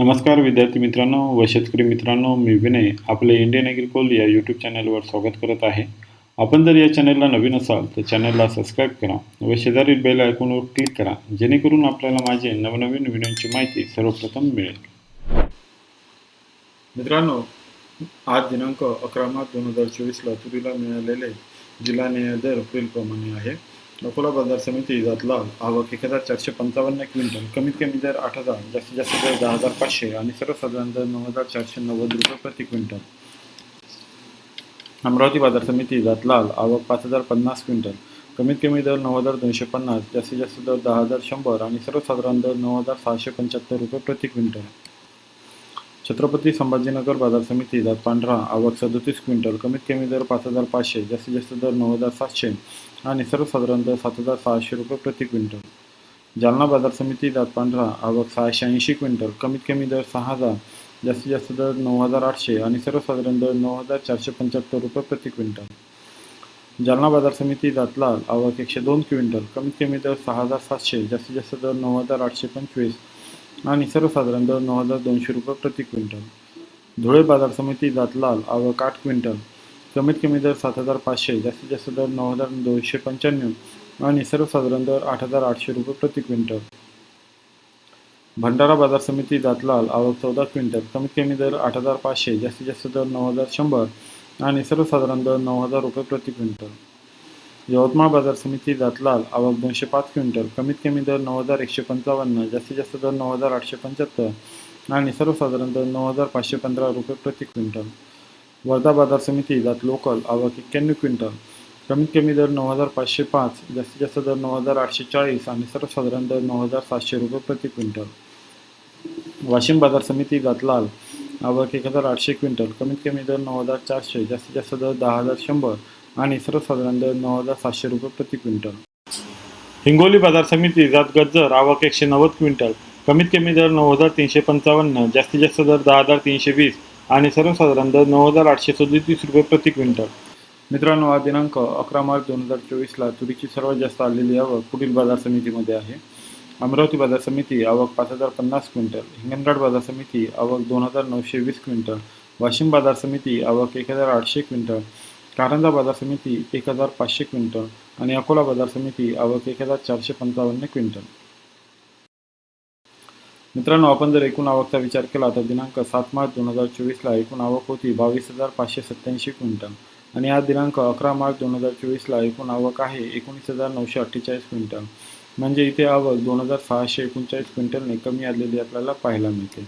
नमस्कार विद्यार्थी मित्रांनो व शेतकरी मित्रांनो मी विनय आपले इंडियन ॲग्रिकोल या यूट्यूब चॅनलवर स्वागत करत आहे. आपण जर या चॅनलला नवीन असाल तर चॅनलला सबस्क्राईब करा व शेजारील बेल आयकॉनवर क्लिक करा जेणेकरून आपल्याला माझे नवनवीन व्हिडिओची माहिती सर्वप्रथम मिळेल. मित्रांनो आज दिनांक अकरा मार्च दोन हजार चोवीसला तुरीला मिळालेले जिल्हा न्याय दर आहे. नकोला बाजार समिती जातला आवक एक हजार चारशे पंचावन्न क्विंटल कमीत कमी दर आठ हजार जास्तीत जास्त दर दहा हजार पाचशे आणि सर्वसाधारण दर नऊ हजार चारशे नव्वद रुपये प्रति क्विंटल. अमरावती बाजार समिती जातलाल आवक पाच हजार पन्नास क्विंटल कमीत कमी दर नऊ हजार दोनशे पन्नास जास्तीत जास्त दर दहा हजार शंभर आणि सर्वसाधारण दर नऊ हजार सहाशे पंच्याहत्तर रुपये प्रति क्विंटल. छत्रपती संभाजीनगर बाजार समिती जात पांढरा आवक सदोतीस क्विंटल कमीत कमी दर पाच हजार पाचशे जास्तीत जास्त दर नऊ हजार सातशे आणि सर्वसाधारण दर सात हजार सहाशे रुपये प्रति क्विंटल. जालना बाजार समिती जात पांढरा आवक सहाशे ऐंशी क्विंटल कमीत कमी दर सहा हजार जास्तीत जास्त दर नऊ हजार आठशे आणि सर्वसाधारण दर नऊ हजार चारशे पंच्याहत्तर रुपये प्रति क्विंटल. जालना बाजार समिती जातलाल आवक एकशे दोन क्विंटल कमीत कमी दर सहा हजार सातशे जास्तीत जास्त दर नऊ हजार आठशे पंचवीस आणि सर्वसाधारण दर नऊ हजार दोनशे रुपये प्रति क्विंटल. धुळे बाजार समिती जातलाल आवक आठ क्विंटल. कमीत कमी दर सात हजार पाचशे जास्तीत जास्त दर नऊ हजार दोनशे पंच्याण्णव आणि सर्वसाधारण दर आठ हजार आठशे रुपये प्रति क्विंटल. भंडारा बाजार समिती जातलाल आवक चौदा क्विंटल. कमीत कमी दर आठ हजार पाचशे जास्तीत जास्त दर नऊ हजार शंभर आणि सर्वसाधारण दर नऊ हजार रुपये प्रति क्विंटल. यवतमाळ बाजार समिती जातलाल आवक दोनशे पाच क्विंटल कमीत कमी दर नऊ हजार एकशे पंचावन्न जास्तीत जास्त दर नऊ हजार आठशे पंच्याहत्तर आणि सर्वसाधारण दर नऊ हजार पाचशे पंधरा रुपये प्रति क्विंटल. वर्धा बाजार समिती जात लोकल आवक एक्क्याण्णव क्विंटल कमीत कमी दर नऊ हजार पाचशे पाच जास्तीत जास्त दर नऊ हजार आठशे चाळीस आणि सर्वसाधारण दर नऊ हजार सातशे रुपये प्रति क्विंटल. वाशिम बाजार समिती जातलाल आवक एक हजार आठशे क्विंटल कमीत कमी दर नऊ हजार चारशे जास्तीत जास्त दर दहा हजार शंभर आणि सर्वसाधारण दर नऊ हजार सातशे रुपये प्रति क्विंटल. हिंगोली बाजार समिती जात गज्जर आवक एकशे नव्वद क्विंटल. कमीत कमी दर नऊ हजार तीनशे पंचावन्न जास्तीत जास्त दर दहा हजार तीनशे वीस आणि सर्वसाधारण दर नऊ हजार आठशे सदतीस रुपये प्रति क्विंटल. मित्रांनो आज दिनांक अकरा मार्च दोन हजार चोवीसला तुरीची सर्वात जास्त आलेली आवक पुढील बाजार समितीमध्ये आहे. अमरावती बाजार समिती आवक पाच हजार पन्नास क्विंटल. हिंगणघाट बाजार समिती आवक दोन हजार नऊशे वीस क्विंटल. वाशिम बाजार समिती आवक एक हजार आठशे क्विंटल. कारंजा बाजार समिती एक हजार पाचशे क्विंटल आणि अकोला बाजार समिती आवक एक हजार चारशे पंचावन्न क्विंटल. मित्रांनो आपण जर एकूण आवकचा विचार केला तर दिनांक सात मार्च दोन हजार चोवीसला एकूण आवक होती बावीस हजार पाचशे सत्त्याऐंशी क्विंटल आणि आज दिनांक अकरा मार्च दोन हजार चोवीसला एकूण आवक आहे एकोणीस हजार नऊशे अठ्ठेचाळीस क्विंटल. म्हणजे इथे आवक दोन हजार सहाशे एकोणचाळीस क्विंटलने कमी आलेली आपल्याला पाहायला मिळते.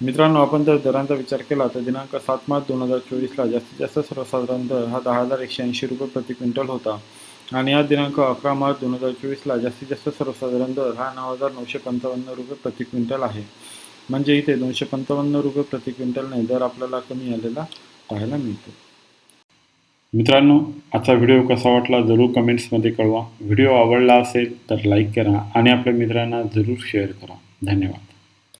मित्रांनो आपण जर दरांचा विचार केला तर दिनांक सात मार्च दोन हजार चोवीसला जास्तीत जास्त सर्वसाधारण दर हा दहा हजार एकशे ऐंशी रुपये प्रति क्विंटल होता. आणि आज दिनांक अकरा मार्च दोन हजार चोवीसला जास्तीत जास्त सर्वसाधारण दर हा नऊ हजार नऊशे पंचावन्न रुपये प्रति क्विंटल आहे. म्हणजे इथे दोनशे पंचावन्न रुपये प्रति क्विंटलने दर आपल्याला कमी आलेला पाहायला मिळतो. मित्रांनो आजचा व्हिडिओ कसा वाटला जरूर कमेंट्समध्ये कळवा. व्हिडिओ आवडला असेल तर लाईक करा आणि आपल्या मित्रांना जरूर शेअर करा. धन्यवाद.